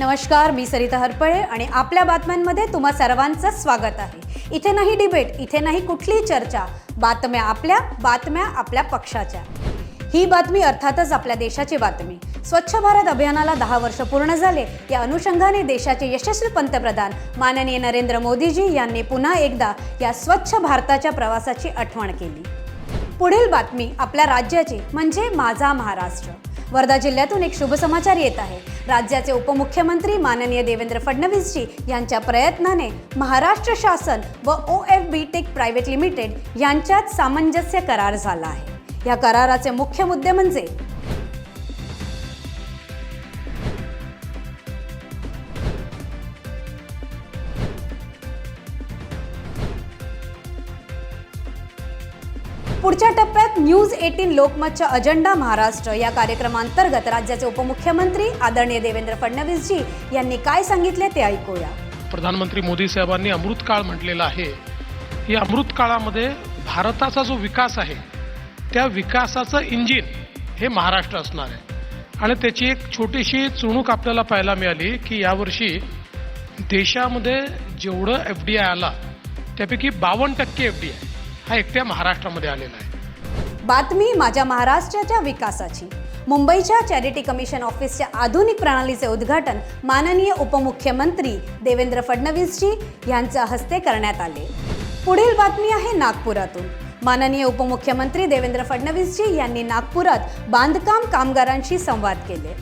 नमस्कार मी सरिता हरपळे आणि आपल्या बातम्यांमध्ये तुम्हा सर्वांचं स्वागत आहे. इथे नाही डिबेट इथे नाही कुठलीही चर्चा. बातम्या आपल्या बातम्या आपल्या पक्षाच्या. ही बातमी अर्थातच आपल्या देशाची बातमी. स्वच्छ भारत अभियानाला दहा वर्ष पूर्ण झाले. या अनुषंगाने देशाचे यशस्वी पंतप्रधान माननीय नरेंद्र मोदीजी यांनी पुन्हा एकदा या स्वच्छ भारताच्या प्रवासाची आठवण केली. पुढील बातमी आपल्या राज्याची म्हणजे माझा महाराष्ट्र. वर्धा जिल्ह्यातून एक शुभ समाचार येत आहे. राज्याचे उपमुख्यमंत्री माननीय देवेंद्र फडणवीसजी यांच्या प्रयत्नाने महाराष्ट्र शासन व O F B tech private limited यांच्यात सामंजस्य करार झाला आहे. या कराराचे मुख्य मुद्दे म्हणजे पुढच्या टप्प्यात न्यूज एटीन लोकमतच्या अजेंडा महाराष्ट्र या कार्यक्रमांतर्गत राज्याचे उपमुख्यमंत्री आदरणीय देवेंद्र फडणवीसजी यांनी काय सांगितले ते ऐकूया. प्रधानमंत्री मोदी साहेबांनी अमृत काळ म्हटलेला आहे. या अमृत काळामध्ये भारताचा जो विकास आहे त्या विकासाचं इंजिन हे महाराष्ट्र असणार आहे. आणि त्याची एक छोटीशी चुणूक आपल्याला पाहायला मिळाली की यावर्षी देशामध्ये जेवढं एफ डी आय आला त्यापैकी बावन्न टक्के एफ डी आय. हा एकट्या महाराष्ट्रामध्ये आलेला आहे. बातमी माझ्या महाराष्ट्राच्या विकासाची. मुंबईच्या चॅरिटी कमिशन ऑफिसच्या आधुनिक प्रणालीचे उद्घाटन माननीय उपमुख्यमंत्री देवेंद्र फडणवीसजी यांच्या हस्ते करण्यात आले. पुढील बातमी आहे नागपुरातून. माननीय उपमुख्यमंत्री देवेंद्र फडणवीसजी यांनी नागपुरात बांधकाम कामगारांशी संवाद केले.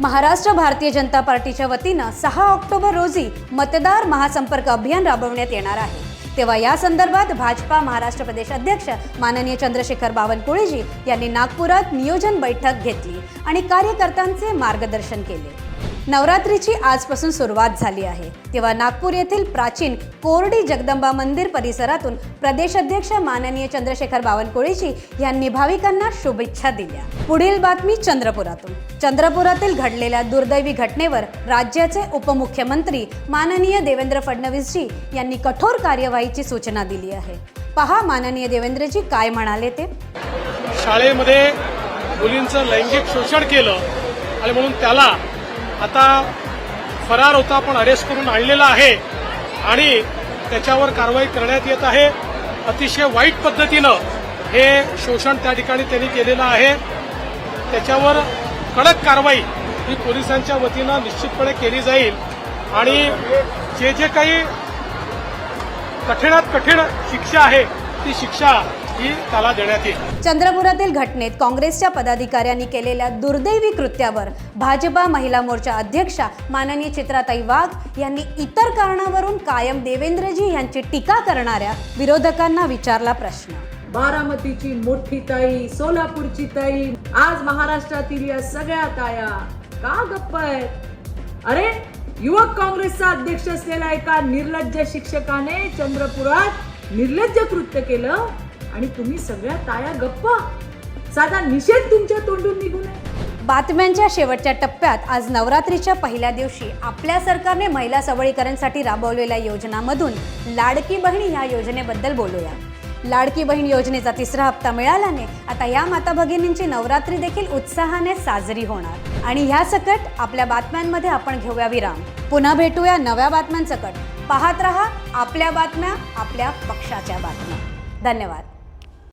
महाराष्ट्र भारतीय जनता पार्टीच्या वतीनं सहा ऑक्टोबर रोजी मतदार महासंपर्क अभियान राबवण्यात येणार आहे. तेव्हा या संदर्भात भाजपा महाराष्ट्र प्रदेश अध्यक्ष माननीय चंद्रशेखर बावनकुळेजी यांनी नागपुरात नियोजन बैठक घेतली आणि कार्यकर्त्यांचे मार्गदर्शन केले. नवरात्रीची आजपासून सुरुवात झाली आहे. तेव्हा नागपूर येथील प्राचीन कोरडी जगदंबा मंदिर परिसरातून प्रदेशाध्यक्ष माननीय चंद्रशेखर बावनकुळेजी यांनी भाविकांना शुभेच्छा दिल्या. पुढील बातमी चंद्रपुरातून. चंद्रपुरातील घडलेल्या दुर्दैवी घटनेवर राज्याचे उपमुख्यमंत्री माननीय देवेंद्र फडणवीसजी यांनी कठोर कार्यवाहीची सूचना दिली आहे. पहा माननीय देवेंद्रजी काय म्हणाले ते. शाळेमध्ये मुलींचं लैंगिक शोषण केलं आणि म्हणून त्याला आता फरार होता पण अरेस्ट करून आणलेला आहे आणि त्याच्यावर कारवाई करण्यात येत आहे. अतिशय वाईट पद्धतीनं हे शोषण त्या ठिकाणी त्यांनी केलेलं आहे. त्याच्यावर कडक कारवाई ही पोलिसांच्या वतीनं निश्चितपणे केली जाईल. आणि जे जे काही कठीणात कठीण शिक्षा आहे ती शिक्षा ही त्याला देण्यात येईल. चंद्रपुरातील घटनेत काँग्रेसच्या पदाधिकाऱ्यांनी केलेल्या दुर्दैवी कृत्यावर भाजपा महिला मोर्चा अध्यक्षा माननीय चित्राताई वाघ यांनी इतर कारणावरून कायम देवेंद्रजी यांची टीका करणाऱ्या विरोधकांना विचारला प्रश्न. बारामतीची मोठी ताई सोलापूरची ताई आज महाराष्ट्रातील या सगळ्या ताया का गप्प आहेत? अरे युवक काँग्रेसचा अध्यक्ष असलेल्या एका निर्लज्ज शिक्षकाने चंद्रपुरात निर्लज्ज कृत्य केलं? आणि तुम्ही सगळ्या ताया गप्पा. साधा निषेध तुमच्या तोंडून निघू नये बातम्यांच्या शेवटच्या टप्प्यात आज नवरात्रीच्या पहिल्या दिवशी आपल्या सरकारने महिला सबळीकरणसाठी राबवलेल्या योजनामधून लाडकी बहीण या योजनेबद्दल बोलूया. लाडकी बहीण योजनेचा तिसरा हप्ता मिळाल्याने आता या माता भगिनींची नवरात्री देखील उत्साहाने साजरी होणार. आणि ह्या सकट आपल्या बातम्यांमध्ये आपण घेऊया विराम. पुन्हा भेटूया नव्या बातम्यांसकट. पाहत रहा आपल्या बातम्या आपल्या पक्षाच्या बातम्या. धन्यवाद.